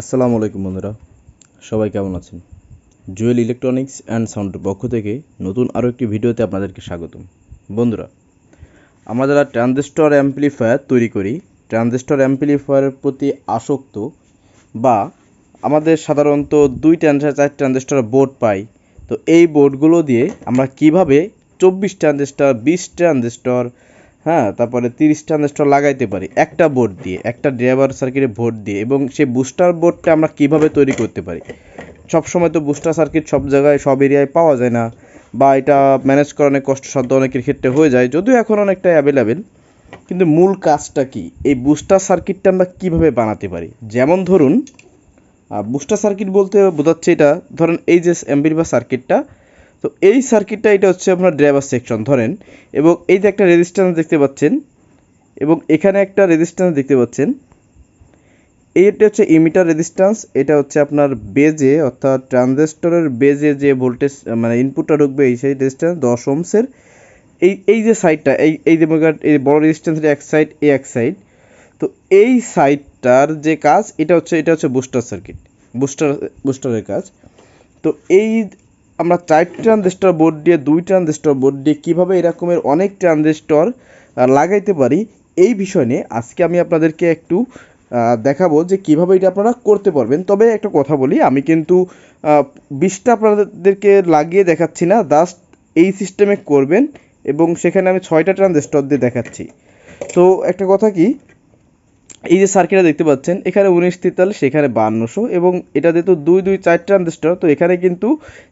আসসালামু আলাইকুম বন্ধুরা, সবাই কেমন আছেন? জুয়েল ইলেকট্রনিক্স অ্যান্ড সাউন্ডের পক্ষ থেকে নতুন আরও একটি ভিডিওতে আপনাদেরকে স্বাগতম। বন্ধুরা, আমরা যারা ট্রানজিস্টর অ্যাম্পলিফায়ার তৈরি করি, ট্রানজিস্টর অ্যাম্পলিফায়ারের প্রতি আসক্ত বা আমাদের সাধারণত দুই ট্রানজিস্টার চার ট্রানজিস্টর বোর্ড পাই, তো এই বোর্ডগুলো দিয়ে আমরা কীভাবে চব্বিশ ট্রানজিস্টর, বিশ ট্রানজিস্টর হ্যাঁ তারপরে তিরিশ ট্রানজিস্টর লাগাইতে পারি। একটা বোর্ড দিয়ে, একটা ড্রাইভার সার্কিটে ভোট দিয়ে, এবং সেই বুস্টার বোর্ডটা আমরা কীভাবে তৈরি করতে পারি? সব সময় তো বুস্টার সার্কিট সব জায়গায়, সব এরিয়ায় পাওয়া যায় না, বা এটা ম্যানেজ করা অনেক কষ্টসাধ্য অনেকের ক্ষেত্রে হয়ে যায়, যদিও এখন অনেকটা অ্যাভেলেবেল কিন্তু মূল কাজটা কি? এই বুস্টার সার্কিটটা আমরা কীভাবে বানাতে পারি? যেমন ধরুন বুস্টার সার্কিট বলতে বোঝাচ্ছে এটা, ধরেন এই যে অ্যাম্বিলিফায়ার সার্কিটটা তো এই সার্কিটটা এটা হচ্ছে আপনার ড্রাইভার সেকশন ধরেন। এবং এই যে একটা রেজিস্ট্যান্স দেখতে পাচ্ছেন, এবং এখানে একটা রেজিস্ট্যান্স দেখতে পাচ্ছেন। এইটা হচ্ছে ইমিটার রেজিস্ট্যান্স এটা হচ্ছে আপনার বেজে, অর্থাৎ ট্রানজিস্টরের বেজে যে ভোল্টেজ মানে ইনপুটটা ঢুকবে, এই সেই রেজিস্ট্যান্স দশ ওমসের এই এই যে সাইডটা এই এই যে এই বড় রেজিস্ট্যান্সের এক সাইড এই এক সাইড তো এই সাইডটার যে কাজ, এটা হচ্ছে এটা হচ্ছে বুস্টার সার্কিট বুস্টার বুস্টারের কাজ। তো এই আমরা চার ট্রানজিস্টর বোর্ড দিয়ে দুই ট্রানজিস্টর বোর্ড দিয়ে কীভাবে এরকমের অনেক ট্রানজিস্টর লাগাইতে পারি, এই বিষয় নিয়ে আজকে আমি আপনাদেরকে একটু দেখাবো যে কীভাবে এটা আপনারা করতে পারবেন। তবে একটা কথা বলি, আমি কিন্তু বিশটা আপনাদেরকে লাগিয়ে দেখাচ্ছি না জাস্ট এই সিস্টেমে করবেন এবং সেখানে আমি ছয়টা ট্রানজিস্টর দিয়ে দেখাচ্ছি। তো একটা কথা কি এই যে সার্কিটটা দেখতে পাচ্ছেন, এখানে উনিশ তেতাল্লিশ, এখানে বান্নশো এবং এটা যেহেতু দুই দুই, চার ট্রানজিস্টর তো এখানে কিন্তু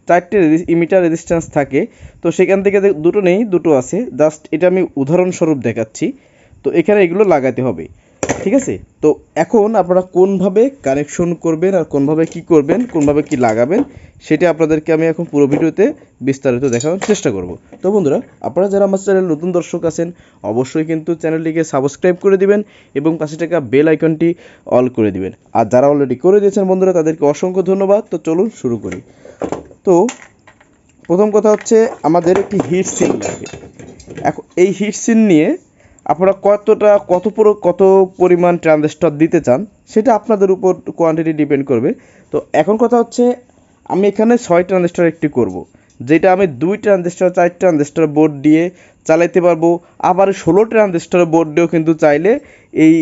চারটে ইমিটার রেজিস্ট্যান্স থাকে। তো সেখান থেকে দুটো নেই, দুটো আছে। জাস্ট এটা আমি উদাহরণস্বরূপ দেখাচ্ছি। তো এখানে এগুলো লাগাতে হবে। ঠিক আছে? তো এখন আপনারা কোনভাবে কানেকশন করবেন আর কোনভাবে কি করবেন, কোনভাবে কি লাগাবেন, সেটা আপনাদেরকে আমি এখন পুরো ভিডিওতে বিস্তারিত দেখানোর চেষ্টা করব। তো বন্ধুরা, আপনারা যারা আমার চ্যানেল নতুন দর্শক আছেন, অবশ্যই কিন্তু চ্যানেলটিকে সাবস্ক্রাইব করে দিবেন এবং পাশে টাকা বেল আইকনটি অল করে দিবেন। আর যারা অলরেডি করে দিয়েছেন বন্ধুরা, তাদেরকে অসংখ্য ধন্যবাদ। তো চলুন শুরু করি। তো প্রথম কথা হচ্ছে আমাদের একটি হিট সিন লাগে এখন এই হিট সিন নিয়ে আপনারা কতটা, কত পুরো, কত পরিমাণ ট্রানজিস্টর দিতে চান, সেটা আপনাদের উপর কোয়ান্টিটি ডিপেন্ড করবে তো এখন কথা হচ্ছে, আমি এখানে ছয় ট্রানজিস্টর একটি করব। যেটা আমি দুই ট্রানজিস্টর, চার ট্রানজিস্টর বোর্ড দিয়ে চালাইতে পারব আবার ষোলো ট্রানজিস্টর বোর্ড দিয়েও কিন্তু চাইলে এই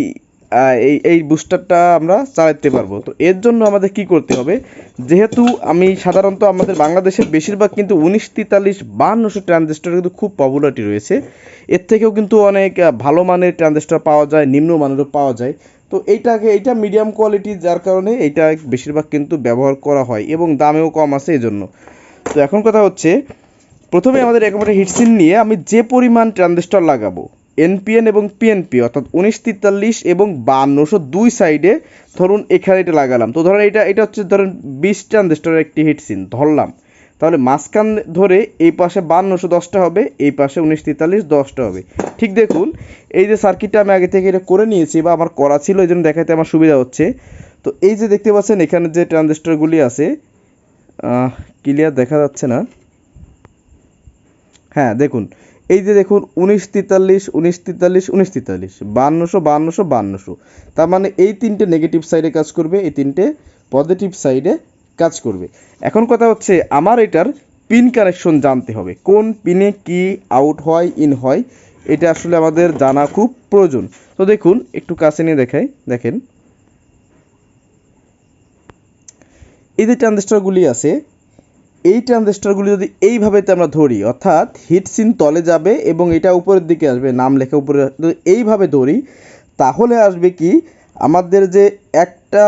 এই এই বুস্টারটা আমরা চালাতে পারব। তো এর জন্য আমাদের কি করতে হবে? যেহেতু আমি সাধারণত আমাদের বাংলাদেশের বেশিরভাগ কিন্তু উনিশ, তেতাল্লিশ বান্নশো ট্রানজিস্টর কিন্তু খুব পপুলারিটি রয়েছে। এর থেকেও কিন্তু অনেক ভালো মানের ট্রানজিস্টর পাওয়া যায়, নিম্ন মানেরও পাওয়া যায়। তো এইটাকে, এইটা মিডিয়াম কোয়ালিটি যার কারণে এইটা বেশিরভাগ কিন্তু ব্যবহার করা হয় এবং দামেও কম আছে এই জন্য তো এখন কথা হচ্ছে, প্রথমে আমাদের একেবারে হিটসিন নিয়ে আমি যে পরিমাণ ট্রানজিস্টর লাগাবো এনপিএন এবং পিএনপি, অর্থাৎ উনিশ তেতাল্লিশ এবং বান্নশো দুই সাইডে ধরুন এখানে এটা লাগালাম। তো ধরেন এটা এটা হচ্ছে ধরেন বিশ ট্রানজিস্টরের একটি হিটসিন ধরলাম। তাহলে মাঝখান ধরে এই পাশে বান্নশো দশটা হবে, এই পাশে উনিশ তেতাল্লিশ দশটা হবে। ঠিক দেখুন, এই যে সার্কিটটা আমি আগে থেকে এটা করে নিয়েছি বা আমার করা ছিল, এই জন্য দেখাতে আমার সুবিধা হচ্ছে। তো এই যে দেখতে পাচ্ছেন, এখানে যে ট্রানজিস্টরগুলি আছে ক্লিয়ার দেখা যাচ্ছে না। হ্যাঁ দেখুন এই যে দেখুন, উনিশ তেতাল্লিশ উনিশ তেতাল্লিশ উনিশ তেতাল্লিশ, বান্নশো বান্নশো বান্নশো। তার মানে এই তিনটে নেগেটিভ সাইডে কাজ করবে, এই তিনটে পজিটিভ সাইডে কাজ করবে। এখন কথা হচ্ছে, আমার এটার পিন কানেকশন জানতে হবে। কোন পিনে কি আউট হয় ইন হয়, এটা আসলে আমাদের জানা খুব প্রয়োজন। তো দেখুন, একটু কাছে নিয়ে দেখাই, দেখেন। এই যে ট্রানজিস্টরগুলি আছে এই ট্রানজিস্টরগুলি যদি এইভাবেতে আমরা ধরি, অর্থাৎ হিট সিন তলে যাবে এবং এটা উপরের দিকে আসবে, নাম লেখা উপরে এইভাবে ধরি, তাহলে আসবে কি, আমাদের যে একটা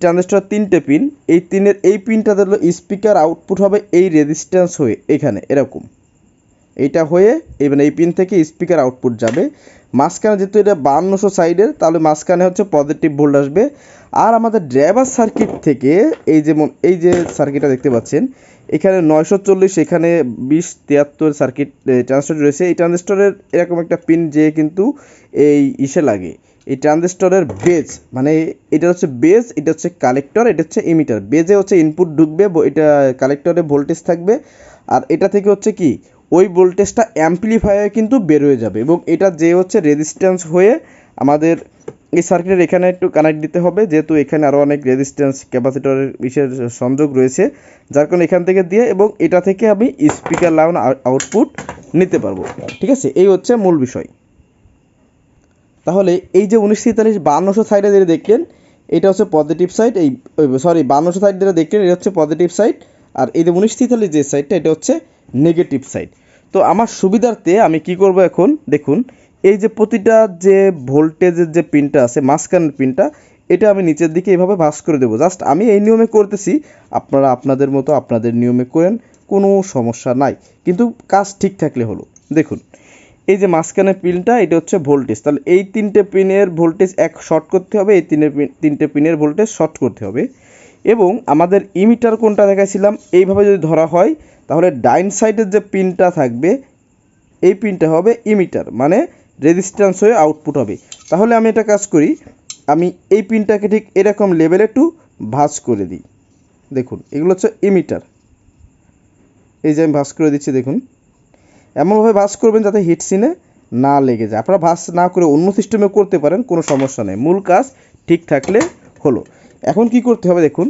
ট্রানজিস্টর তিনটে পিন এই তিনের, এই পিনটা ধরলো স্পিকার আউটপুট হবে এই রেজিস্ট্যান্স হয়ে এখানে, এরকম। এইটা হয়ে মানে এই পিন থেকে স্পিকার আউটপুট যাবে। মাঝখানে যেহেতু এটা বান্নশো সাইডের তাহলে মাঝখানে হচ্ছে পজিটিভ ভোল্ট আসবে। আর আমাদের ড্রাইভার সার্কিট থেকে এই যেমন, এই যে সার্কিটটা দেখতে পাচ্ছেন এখানে নয়শো চল্লিশ, এখানে বিশ, তিয়াত্তর সার্কিট ট্রানজিস্টর রয়েছে। এই ট্রানজিস্টরের এরকম একটা পিন যে কিন্তু এই ইসে লাগে। এই ট্রানজিস্টরের বেজ মানে এটা হচ্ছে বেজ এটা হচ্ছে কালেক্টর এটা হচ্ছে ইমিটার বেজে হচ্ছে ইনপুট ঢুকবে এটা কালেক্টরে ভোল্টেজ থাকবে। আর এটা থেকে হচ্ছে কি, ওই ভোল্টেজটা অ্যাম্পলিফায়ার কিন্তু বের হয়ে যাবে। এবং এটা যে হচ্ছে রেজিস্ট্যান্স হয়ে আমাদের এই সার্কিটের এখানে একটু কানেক্ট দিতে হবে, যেহেতু এখানে আরও অনেক রেজিস্ট্যান্স ক্যাপাসিটরের বিশেষ সংযোগ রয়েছে, যার কারণে এখান থেকে দিয়ে এবং এটা থেকে আমি স্পিকার লাউন আউটপুট নিতে পারব। ঠিক আছে? এই হচ্ছে মূল বিষয়। তাহলে এই যে উনিশ তেতাল্লিশ বান্নশো সাইডে যেটা দেখলেন, এটা হচ্ছে পজিটিভ সাইড এই সরি বান্নশো সাইড যেটা দেখলেন, এটা হচ্ছে পজিটিভ সাইড আর এই যে উনিশ তেতাল্লিশ যে সাইডটা এটা হচ্ছে নেগেটিভ সাইড তো আমার সুবিধার্থে আমি কি করব এখন? দেখুন এই যে প্রতিটা যে ভোল্টেজের যে পিনটা আছে, মাঝখানের পিনটা এটা আমি নিচের দিকে এভাবে ভাস করে দেবো। জাস্ট আমি এই নিয়মে করতেছি, আপনারা আপনাদের মতো আপনাদের নিয়মে করেন, কোনো সমস্যা নাই। কিন্তু কাজ ঠিক থাকলে হলো। দেখুন, এই যে মাঝখানের পিনটা এটা হচ্ছে ভোল্টেজ তাহলে এই তিনটে পিনের ভোল্টেজ এক শর্ট করতে হবে, এই তিনের তিনটে পিনের ভোল্টেজ শর্ট করতে হবে। এবং আমাদের ইমিটার কোনটা দেখাইছিলাম, এইভাবে যদি ধরা হয়, তাহলে ডাইন সাইডের যে পিনটা থাকবে, এই পিনটা হবে ইমিটার মানে রেজিস্ট্যান্স হয়ে আউটপুট হবে। তাহলে আমি এটা কাজ করি, আমি এই পিনটাকে ঠিক এরকম লেভেলে একটু ভাঁজ করে দিই। দেখুন, এগুলো হচ্ছে ইমিটার এই যে আমি ভাঁজ করে দিচ্ছি, দেখুন। এমনভাবে ভাঁজ করবেন যাতে হিট সিনে না লেগে যায়। আপনারা ভাঁজ না করে অন্য সিস্টেমে করতে পারেন, কোনো সমস্যা নেই। মূল কাজ ঠিক থাকলে হলো। এখন কি করতে হবে, দেখুন।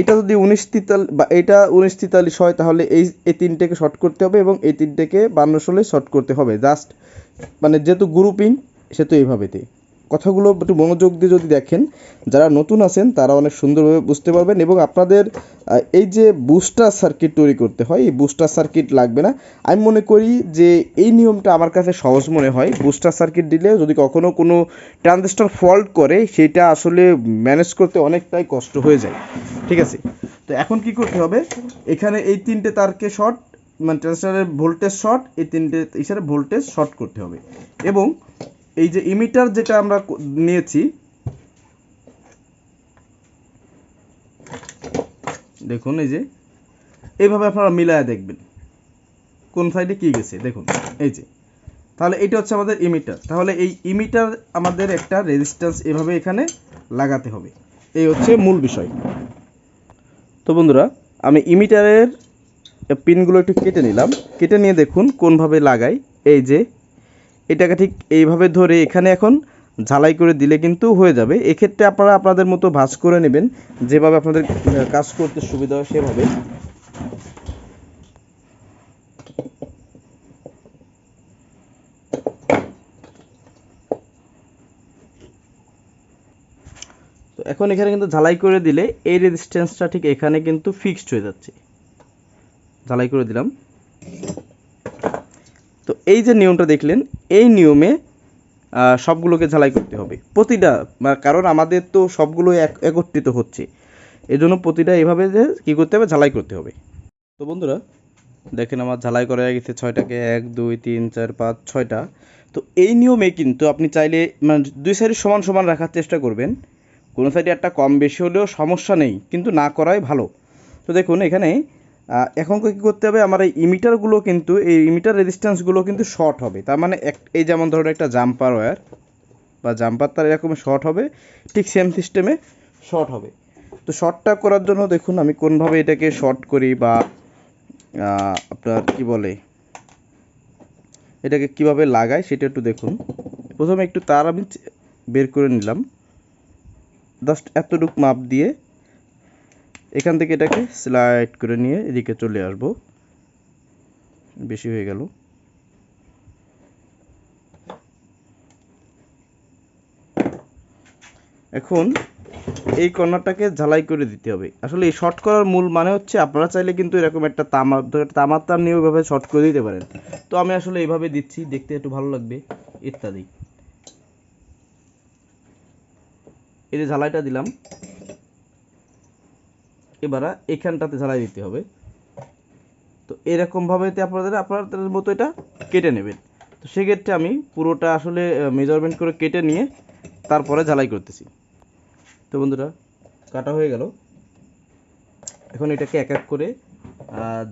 এটা যদি উনিশ তিতাল বা এটা উনিশ তেতাল্লিশ হয়, তাহলে এই এই তিনটেকে শর্ট করতে হবে এবং এই তিনটেকে বান্ন ষোলোয় শর্ট করতে হবে। জাস্ট মানে যেহেতু গ্রুপিং সেহেতু এইভাবেতে কথাগুলো একটু মনোযোগ দিয়ে যদি দেখেন, যারা নতুন আছেন তারা অনেক সুন্দরভাবে বুঝতে পারবেন এবং আপনাদের এই যে বুস্টার সার্কিট তৈরি করতে হয়, এই বুস্টার সার্কিট লাগবে না। আমি মনে করি যে এই নিয়মটা আমার কাছে সহজ মনে হয়। বুস্টার সার্কিট দিলে যদি কখনো কোনো ট্রানজিস্টর ফল্ট করে, সেটা আসলে ম্যানেজ করতে অনেকটাই কষ্ট হয়ে যায়। ঠিক আছে? তো এখন কি করতে হবে? এখানে এই তিনটে তারকে শর্ট মানে ট্রানজিস্টরের ভোল্টেজ শর্ট এই তিনটে হিসাবে ভোল্টেজ শর্ট করতে হবে। এবং এই যে ইমিটার যেটা আমরা নিয়েছি, দেখুন এই যে, এইভাবে আপনারা মিলায় দেখবেন। কোন সাইডে কি গেছে? দেখুন, এই যে। তাহলে এটা হচ্ছে আমাদের ইমিটার তাহলে এই ইমিটার আমাদের একটা রেজিস্ট্যান্স এভাবে এখানে লাগাতে হবে। এই হচ্ছে মূল বিষয়। তো বন্ধুরা, আমি ইমিটারের পিনগুলো একটু কেটে নিলাম। কেটে নিয়ে দেখুন কোনভাবে লাগাই। এই যে এটাকে ঠিক এইভাবে ধরে এখানে এখন ঝালাই করে দিলে কিন্তু হয়ে যাবে। এক্ষেত্রে আপনারা আপনাদের মতো ভাঁজ করে নেবেন। যেভাবে আপনাদের কাজ করতে সুবিধা হয় সেভাবে। এখন এখানে কিন্তু ঝালাই করে দিলে এই রেজিস্ট্যান্সটা ঠিক এখানে কিন্তু ফিক্সড হয়ে যাচ্ছে। ঝালাই করে দিলাম। তো এই যে নিয়মটা দেখলেন, এই নিয়মে সবগুলোকে ঝালাই করতে হবে। প্রতিটা কারণ আমাদের তো সবগুলো এক, একত্রিত হচ্ছে। এই জন্য প্রতিটা এভাবে যে কী করতে হবে? ঝালাই করতে হবে। তো বন্ধুরা, দেখেন আমার ঝালাই করা গেছে ছয়টাকে। এক, দুই, তিন, চার, পাঁচ, ছয়টা। তো এই নিয়মে কিন্তু আপনি চাইলে মানে দুই সাইডে সমান সমান রাখার চেষ্টা করবেন। কোনো সাইডে একটা কম বেশি হলেও সমস্যা নেই, কিন্তু না করাই ভালো। তো দেখুন, এখানে এখন কী করতে হবে? আমার এই ইমিটারগুলো কিন্তু, এই ইমিটার রেজিস্ট্যান্সগুলো কিন্তু শর্ট হবে। তার মানে এক, এই যেমন ধরুন একটা জাম্পার ওয়্যার বা জাম্পার তার এরকম শর্ট হবে, ঠিক সেম সিস্টেমে শর্ট হবে। তো শর্টটা করার জন্য দেখুন, আমি কোনভাবে এটাকে শর্ট করি বা আপনার কি বলে, এটাকে কীভাবে লাগাই সেটা একটু দেখুন। প্রথমে একটু তার আমি বের করে নিলাম। জাস্ট এতটুক মাপ দিয়ে এখান থেকে এটাকে স্লাইড করে নিয়ে এদিকে চলে আসব। বেশি হয়ে গেল। এখন এই কর্নারটাকে ঝালাই করে দিতে হবে। আসলে এই শর্ট করার মূল মানে হচ্ছে আপনারা চাইলে কিন্তু এরকম একটা তামা, ধরে তামার তার নিয়ে ওইভাবে শর্ট করে দিতে পারেন। তো আমি আসলে এইভাবে দিচ্ছি, দেখতে একটু ভালো লাগবে ইত্যাদি। এই যে ঝালাইটা দিলাম। এবার এখানটাতে ঝালাই দিতে হবে। তো এরকমভাবে আপনাদের আপনাদের মতো এটা কেটে নেবেন। তো সেক্ষেত্রে আমি পুরোটা আসলে মেজারমেন্ট করে কেটে নিয়ে তারপরে ঝালাই করতেছি। তো বন্ধুরা, কাটা হয়ে গেল। এখন এটাকে এক এক করে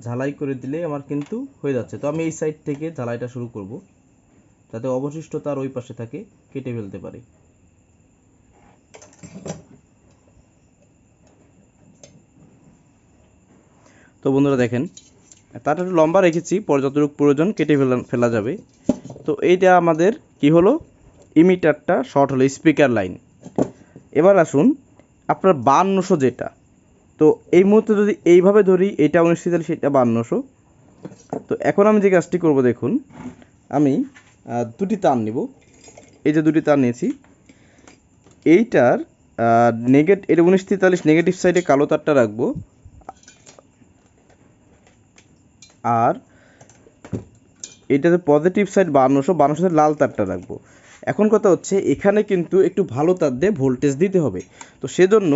ঝালাই করে দিলে আমার কিন্তু হয়ে যাচ্ছে। তো আমি এই সাইড থেকে ঝালাইটা শুরু করব। যাতে অবশিষ্ট তার ওই পাশে থাকে, কেটে ফেলতে পারি। তো বন্ধুরা দেখেন তারটা একটু লম্বা রেখেছি পরে যতটুকু প্রয়োজন, কেটে ফেলা ফেলা যাবে। তো এইটা আমাদের কি হলো? ইমিটারটা শর্ট হলো, স্পিকার লাইন। এবার আসুন, আপনার বান্নশো যেটা। তো এই মুহূর্তে যদি এইভাবে ধরি, এটা উনিশ তেতাল্লিশ, এটা বান্নশো তো এখন আমি যে কাজটি করব, দেখুন, আমি দুটি তার নিব। এই যে দুটি তার নিয়েছি। এইটার নেগেট, এটা উনিশ তেতাল্লিশ, নেগেটিভ সাইডে কালো তারটা রাখব। আর এটাতে পজিটিভ সাইড বান্নশো বান্নশো লাল তারটা রাখব। এখন কথা হচ্ছে, এখানে কিন্তু একটু ভালো তার দিয়ে ভোল্টেজ দিতে হবে। তো সেজন্য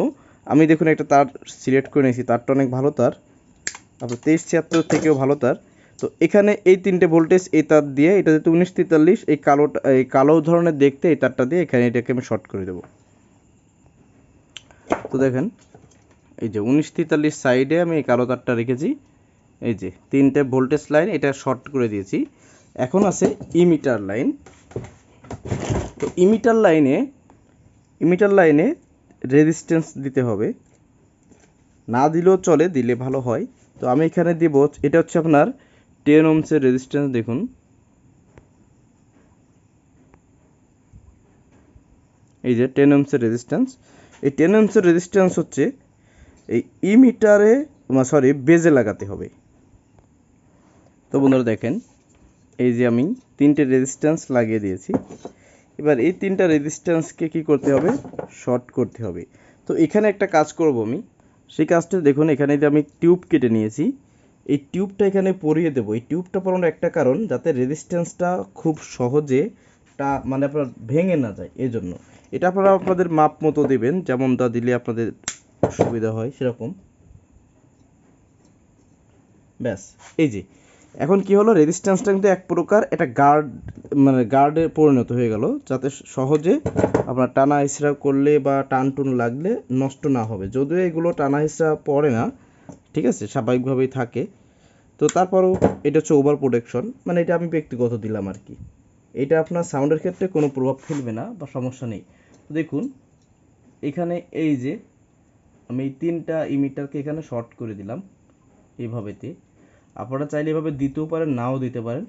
আমি দেখুন একটা তার সিলেক্ট করে নিয়েছি, তারটা অনেক ভালো তার। তারপর তেইশ ছিয়াত্তর থেকেও ভালো তার। তো এখানে এই তিনটে ভোল্টেজ এই তার দিয়ে, এটা যেহেতু উনিশ তেতাল্লিশ, এই কালোটা এই কালো ধরনের দেখতে এই তারটা দিয়ে এখানে এটাকে আমি শর্ট করে দেবো। তো দেখেন, এই যে উনিশ তেতাল্লিশ সাইডে আমি এই কালো তারটা রেখেছি। এই যে, তিনটে ভোল্টেজ লাইন এটা শর্ট করে দিয়েছি। এখন আছে ইমিটার লাইন তো ইমিটার লাইনে ইমিটার লাইনে রেজিস্ট্যান্স দিতে হবে। না দিলেও চলে, দিলে ভালো হয়। তো আমি এখানে দিব, এটা হচ্ছে আপনার টেন ওমসের রেজিস্ট্যান্স দেখুন। এই যে টেন ওমসের রেজিস্ট্যান্স এই টেন ওমসের রেজিস্ট্যান্স হচ্ছে, এই ইমিটারে সরি বেজে লাগাতে হবে। তো বন্ধুরা দেখেন, এই যে আমি তিনটে রেজিস্ট্যান্স লাগিয়ে দিয়েছি। এবার এই তিনটা রেজিস্ট্যান্সকে কি করতে হবে? শর্ট করতে হবে। তো এখানে একটা কাজ করব আমি। সেই কাজটা দেখুন, এখানে যে আমি টিউব কেটে নিয়েছি, এই টিউবটা এখানে পরিয়ে দেবো। এই টিউবটা পরানোর একটা কারণ, যাতে রেজিস্ট্যান্সটা খুব সহজে তা মানে আপনার ভেঙে না যায় এই জন্য এটা আপনারা আপনাদের মাপ মতো দেবেন, যেমনটা দিলে আপনাদের সুবিধা হয়, সেরকম। ব্যাস, এই যে। এখন কি হলো? রেজিস্ট্যান্সটা কিন্তু এক প্রকার এটা গার্ড মানে গার্ডে পরিণত হয়ে গেল, যাতে সহজে আপনার টানা হিসরা করলে বা টান টুন লাগলে নষ্ট না হবে। যদিও এগুলো টানা হিসরা পড়ে না, ঠিক আছে, স্বাভাবিকভাবেই থাকে। তো তারপরেও এটা হচ্ছে ওভার প্রোটেকশন মানে এটা আমি ব্যক্তিগত দিলাম আর কি। এটা আপনার সাউন্ডের ক্ষেত্রে কোনো প্রভাব ফেলবে না বা সমস্যা নেই। দেখুন, এখানে এই যে আমি তিনটা ইমিটারকে এখানে শর্ট করে দিলাম, এইভাবেতে। আপনারা চাইলে এভাবে দিতেও পারেন, নাও দিতে পারেন।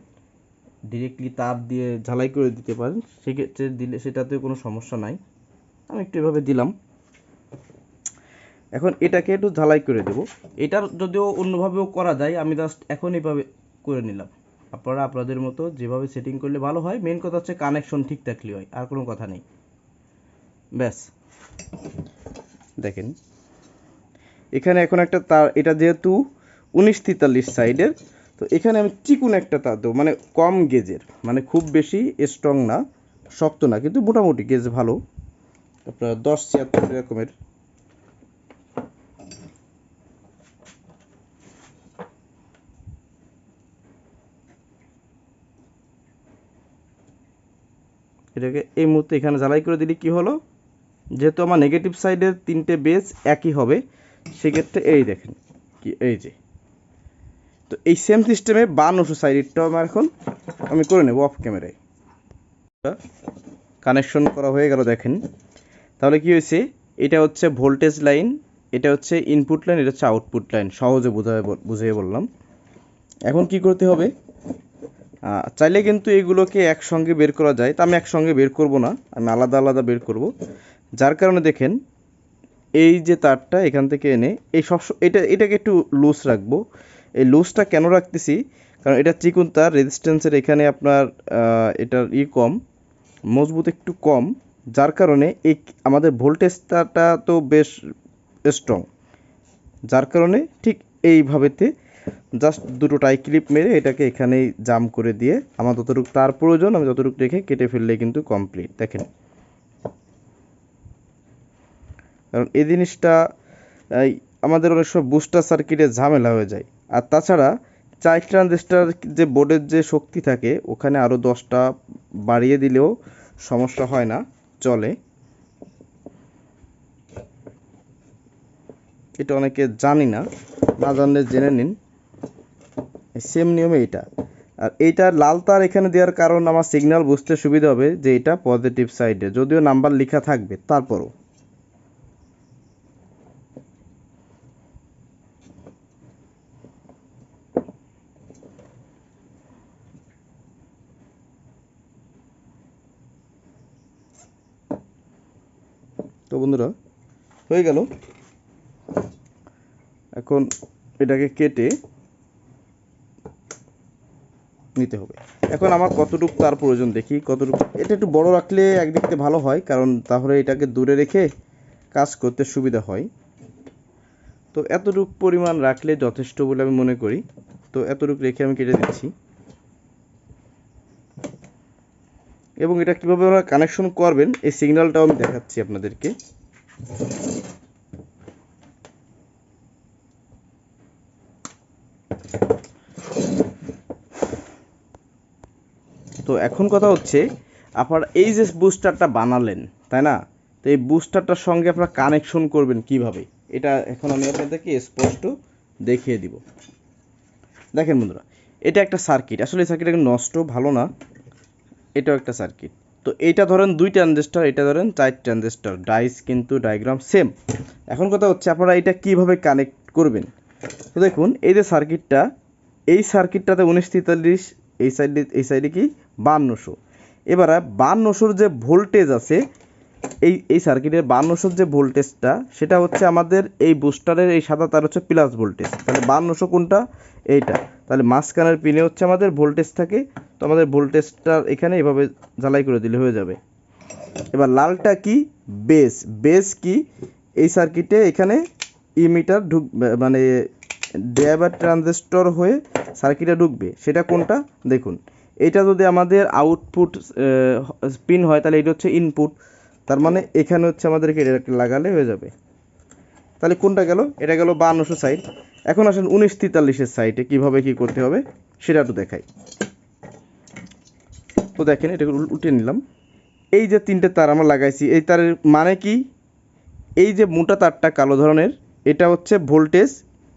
ডিরেক্টলি তার দিয়ে ঝালাই করে দিতে পারেন। সেক্ষেত্রে দিলে সেটাতেও কোনো সমস্যা নাই। আমি একটু এভাবে দিলাম। এখন এটাকে একটু ঝালাই করে দেব। এটার যদিও অন্যভাবেও করা যায়, আমি জাস্ট এখন এইভাবে করে নিলাম। আপনারা আপনাদের মতো যেভাবে সেটিং করলে ভালো হয় মেন কথা হচ্ছে কানেকশন ঠিক থাকলে হয়, আর কোনো কথা নেই। ব্যাস। দেখেন। এখানে এখন একটা তার, এটা যেহেতু উনিশ তেতাল্লিশ সাইডের। তো এখানে আমি চিকুন একটা তার দেবো মানে কম গেজের মানে খুব বেশি স্ট্রং না, শক্ত না, কিন্তু মোটামুটি গেজ ভালো। আপনার দশ ছিয়াত্তর এরকমের। এটাকে এই মুহূর্তে এখানে জ্বালাই করে দিলে কি হলো? যেহেতু আমার নেগেটিভ সাইডের তিনটে বেস একই হবে, সেক্ষেত্রে এই দেখেন কি, এই যে। তো এই সেম সিস্টেমে বান্নশো সাইডেরটাও আমার এখন আমি করে নেব অফ ক্যামেরায় কানেকশন করা হয়ে গেল দেখেন। তাহলে কি হয়েছে? এটা হচ্ছে ভোল্টেজ লাইন এটা হচ্ছে ইনপুট লাইন এটা হচ্ছে আউটপুট লাইন সহজে বোঝায় বুঝিয়ে বললাম। এখন কি করতে হবে? চাইলে কিন্তু এগুলোকে একসঙ্গে বের করা যায়। তা আমি একসঙ্গে বের করব না। আমি আলাদা আলাদা বের করব। যার কারণে দেখেন, এই যে তারটা এখান থেকে এনে, এই সব এটা এটাকে একটু লুজ রাখব। এই লুজটা কেন রাখতেছি? কারণ এটা চিকুন তার রেজিস্ট্যান্সের এখানে আপনার এটার ই কম, মজবুত একটু কম, যার কারণে এই আমাদের ভোল্টেজটা তো বেশ স্ট্রং যার কারণে ঠিক এইভাবেতে জাস্ট দুটো টাই ক্লিপ মেরে এটাকে এখানেই জাম করে দিয়ে আমার যতটুকু তার প্রয়োজন, আমি যতটুকু রেখে কেটে ফেললে কিন্তু কমপ্লিট দেখেন। কারণ এই জিনিসটা আমাদের অনেক সময় বুস্টার সার্কিটে ঝামেলা হয়ে যায়। আর তাছাড়া চার ট্রানজিস্টার যে বোর্ডের যে শক্তি থাকে, ওখানে আরও দশটা বাড়িয়ে দিলেও সমস্যা হয় না, চলে। এটা অনেকে জানি না না জানলে জেনে নিন। সেম নিয়মে এটা। আর এইটা লাল তার এখানে দেওয়ার কারণ আমার সিগন্যাল বুঝতে সুবিধা হবে যে এটা পজিটিভ সাইডে যদিও নাম্বার লেখা থাকবে, তারপরও। বন্ধুরা, হয়ে গেল। এখন এটাকে কেটে নিতে হবে। এখন আমার কতটুকু তার প্রয়োজন দেখি, কতটুকু। এটা একটু বড় রাখলে একদিক থেকে ভালো হয়, কারণ তাহলে এটাকে দূরে রেখে কাজ করতে সুবিধা হয়। তো এতটুকু পরিমাণ রাখলে যথেষ্ট বলে আমি মনে করি। তো এতটুকু রেখে আমি কেটে দিচ্ছি। এবং এটা কীভাবে আপনারা কানেকশন করবেন, এই সিগন্যালটাও আমি দেখাচ্ছি আপনাদেরকে। তো এখন কথা হচ্ছে, আপনারা এই যে বুস্টারটা বানালেন, তাই না? তো এই বুস্টারটার সঙ্গে আপনারা কানেকশন করবেন কীভাবে? এটা এখন আমি আপনাদেরকে স্পষ্ট দেখিয়ে দিব। দেখেন বন্ধুরা, এটা একটা সার্কিট আসলে এই সার্কিট নষ্ট, ভালো না। এটাও একটা সার্কিট তো এইটা ধরেন দুই ট্রানজিস্টার এটা ধরেন চার ট্রানজিস্টার ডাইস কিন্তু ডায়াগ্রাম সেম এখন কথা হচ্ছে আপনারা এটা কীভাবে কানেক্ট করবেন? তো দেখুন, এই যে সার্কিটটা এই সার্কিটটাতে উনিশ তেতাল্লিশ, এই সাইডে এই সাইডে কি? বান্নশো এবারে বান্নশোর যে ভোল্টেজ আছে, এই এই সার্কিটের বান্নশোর যে ভোল্টেজটা সেটা হচ্ছে আমাদের এই বুস্টারের এই সাদা তার হচ্ছে প্লাস ভোল্টেজ তাহলে বান্নশো কোনটা? এইটা। তাহলে মাঝখানের পিনে হচ্ছে আমাদের ভোল্টেজ থাকে, তো আমাদের ভোল্টেজটা এখানে এভাবে জ্বালাই করে দিলে হয়ে যাবে। এবার লালটা কি? বেস বেস কি? এই সার্কিটে এখানে ইমিটার ঢুক মানে ড্রাইভার ট্রানজিস্টর হয়ে সার্কিটে ঢুকবে। সেটা কোনটা? দেখুন। এটা যদি আমাদের আউটপুট পিন হয়, তাহলে এটা হচ্ছে ইনপুট তার মানে এখানে হচ্ছে আমাদেরকে লাগালে হয়ে যাবে। তাহলে কোনটা গেল? এটা গেল বান্নশো সাইড এখন আসেন উনিশ তেতাল্লিশের সাইডে কীভাবে কী করতে হবে, সেটা একটু দেখাই। তো দেখেন, এটা উল্টে নিলাম। এই যে তিনটে তার আমরা লাগাইছি, এই তারের মানে কি? এই যে মোটা তারটা কালো ধরনের, এটা হচ্ছে ভোল্টেজ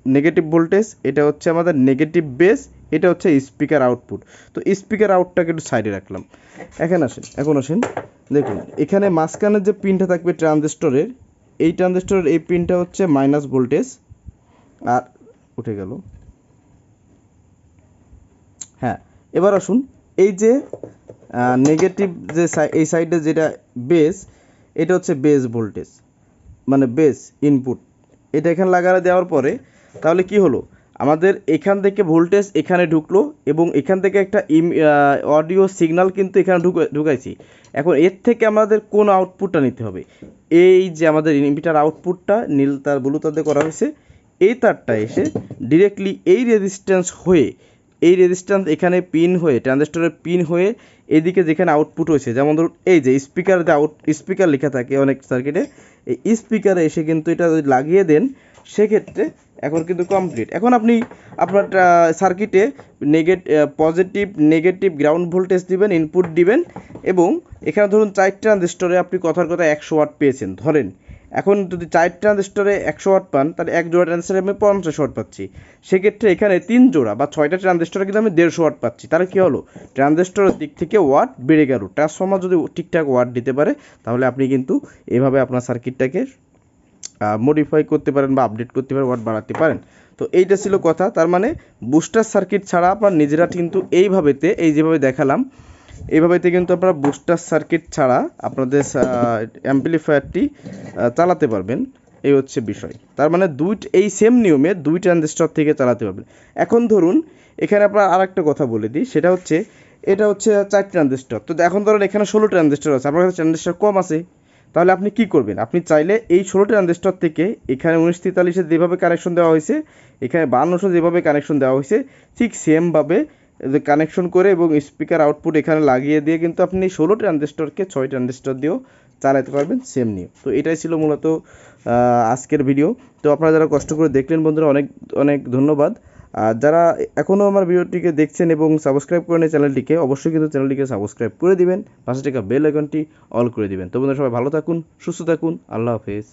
নেগেটিভ ভোল্টেজ, এটা হচ্ছে আমাদের নেগেটিভ বেস এটা হচ্ছে স্পিকার আউটপুট তো স্পিকার আউটটাকে একটু সাইডে রাখলাম। এখন আসেন এখন আসেন, দেখুন, এখানে মাঝখানের যে পিনটা থাকবে ট্রানজিস্টরের এই ট্রানজিস্টরের এই পিনটা হচ্ছে মাইনাস ভোল্টেজ। আর উঠে গেল। হ্যাঁ এবার আসুন। এই যে নেগেটিভ যে এই সাইডে যেটা বেস এটা হচ্ছে বেস ভোল্টেজ মানে বেস ইনপুট এটা এখানে লাগানো দেওয়ার পরে তাহলে কি হলো? আমাদের এখান থেকে ভোল্টেজ এখানে ঢুকলো এবং এখান থেকে একটা ইম অডিও সিগন্যাল কিন্তু এখানে ঢুকে, ঢুকাইছি। এখন এর থেকে আমাদের কোন আউটপুটটা নিতে হবে? এই যে আমাদের ইনভিটার আউটপুটটা নীল তার ব্লু তার দিয়ে করা হয়েছে, এই তারটা এসে ডিরেক্টলি এই রেজিস্ট্যান্স হয়ে, এই রেজিস্ট্যান্স এখানে পিন হয়ে ট্রানজিস্টরের পিন হয়ে এদিকে যেখানে আউটপুট হয়েছে, যেমন ধরুন এই যে স্পিকার যে আউট স্পিকার লেখা থাকে অনেক সার্কিটে এই স্পিকারে এসে কিন্তু এটা যদি লাগিয়ে দেন, সেক্ষেত্রে এখন কিন্তু কমপ্লিট এখন আপনি আপনার সার্কিটে নেগেট পজিটিভ নেগেটিভ গ্রাউন্ড ভোল্টেজ দিবেন ইনপুট দিবেন এবং এখানে ধরুন চার ট্রানজিস্টরে আপনি কথার কথা একশো ওয়াট পেয়েছেন, ধরেন। এখন যদি চার ট্রানজিস্টরে একশো ওয়াট পান, তাহলে এক জোড়া ট্রানজিস্টরে আমি পঞ্চাশ ওয়াট পাচ্ছি। সেক্ষেত্রে এখানে তিন জোড়া বা ছয়টা ট্রানজিস্টরে কিন্তু আমি দেড়শো ওয়াট পাচ্ছি। তাহলে কী হলো? ট্রানজিস্টরের দিক থেকে ওয়াট বেড়ে গেল। ট্রান্সফর্মার যদি ঠিকঠাক ওয়াট দিতে পারে, তাহলে আপনি কিন্তু এভাবে আপনার সার্কিটটাকে মডিফাই করতে পারেন বা আপডেট করতে পারেন ওয়াট বাড়াতে পারেন। তো এইটা ছিল কথা। তার মানে বুস্টার সার্কিট ছাড়া আপনার নিজেরা কিন্তু এইভাবেতে, এই যেভাবে দেখালাম, এইভাবেতে কিন্তু আপনারা বুস্টার সার্কিট ছাড়া আপনাদের অ্যাম্পলিফায়ারটি চালাতে পারবেন। এই হচ্ছে বিষয়। তার মানে দুই এই সেম নিয়মে দুই ট্রানজিস্টর থেকে চালাতে পারবেন। এখন ধরুন, এখানে আপনার আর একটা কথা বলে দিই, সেটা হচ্ছে, এটা হচ্ছে চার ট্রানজিস্টর তো এখন ধরুন এখানে ষোলো ট্রানজিস্টর আছে, আপনার কাছে ট্রানজিস্টর কম আছে। তাহলে আপনি কি করবেন? আপনি চাইলে এই ষোলো ট্রানজিস্টর থেকে এখানে উনিশ তেতাল্লিশে যেভাবে কানেকশন দেওয়া হয়েছে, এখানে বান্নশো যেভাবে কানেকশন দেওয়া হয়েছে, ঠিক সেমভাবে কানেকশন করে এবং স্পিকার আউটপুট এখানে লাগিয়ে দিয়ে কিন্তু আপনি ষোলো ট্রানজিস্টরকে ছয় ট্রানজিস্টর দিয়েও চালাতে পারবেন সেম নিয়ে তো এটাই ছিল মূলত আজকের ভিডিও তো আপনারা যারা কষ্ট করে দেখলেন বন্ধুরা, অনেক অনেক ধন্যবাদ। যারা এখনও আমার ভিডিওটিকে দেখছেন এবং সাবস্ক্রাইব করেন চ্যানেলটিকে অবশ্যই কিন্তু চ্যানেলটিকে সাবস্ক্রাইব করে দিবেন। পাশে থাকা বেল আইকনটি অল করে দিবেন। তো বন্ধুরা, সবাই ভালো থাকুন, সুস্থ থাকুন, আল্লাহ হাফেজ।